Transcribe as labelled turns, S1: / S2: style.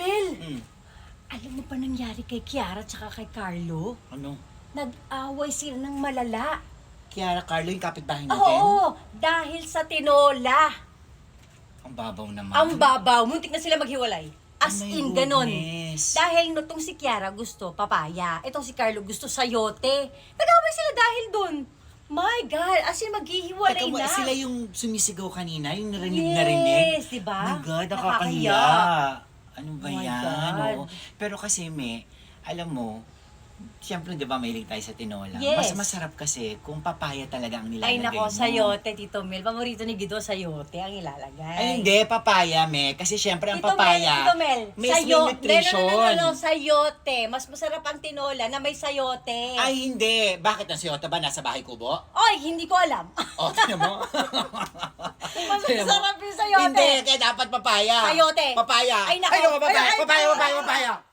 S1: Mel,
S2: Hmm.
S1: alam mo pa nangyari kay Kiara tsaka kay Carlo?
S2: Ano?
S1: Nag-away sila ng malala.
S2: Kiara Carlo, yung kapitbahay natin?
S1: Oo, dahil sa tinola.
S2: Ang babaw naman.
S1: Ang babaw, muntik na sila maghiwalay. As
S2: Oh my
S1: in, ganon.
S2: goodness.
S1: Dahil no, tong si Kiara gusto papaya, itong si Carlo gusto sayote. Nag-away sila dahil dun. My God, as in maghihiwalay
S2: Teka
S1: na.
S2: sila yung sumisigaw kanina, yung narinig
S1: Yes,
S2: narinig.
S1: diba?
S2: Oh my God,
S1: Nakakahiya.
S2: nakakahiya. Ano ba
S1: Oh my
S2: yan?
S1: God.
S2: Oo. Pero kasi, me, alam mo, Siyempre, di ba, mahilig tayo sa tinola.
S1: Yes.
S2: Mas masarap kasi kung papaya talaga ang nilalagay
S1: Ay nako,
S2: mo.
S1: sayote, Tito Mel. Paborito ni Guido, sayote ang ilalagay.
S2: Ay, hindi, papaya, me. Kasi syempre, ang
S1: Tito Mel,
S2: papaya,
S1: Tito Mel,
S2: may
S1: sayo-
S2: nutrition.
S1: No, no, no, no, no, sayote. Mas masarap ang tinola na may sayote.
S2: Ay, hindi. Bakit ang siyota ba nasa bahay kubo?
S1: Oy, hindi ko alam.
S2: O, tinan mo.
S1: Masarap yung sayote.
S2: Hindi, kaya dapat papaya.
S1: Sayote.
S2: Papaya.
S1: Ay, nako.
S2: Ay, nako, papaya,
S1: Ay, ay,
S2: papaya,
S1: ay,
S2: papaya,
S1: ay,
S2: papaya.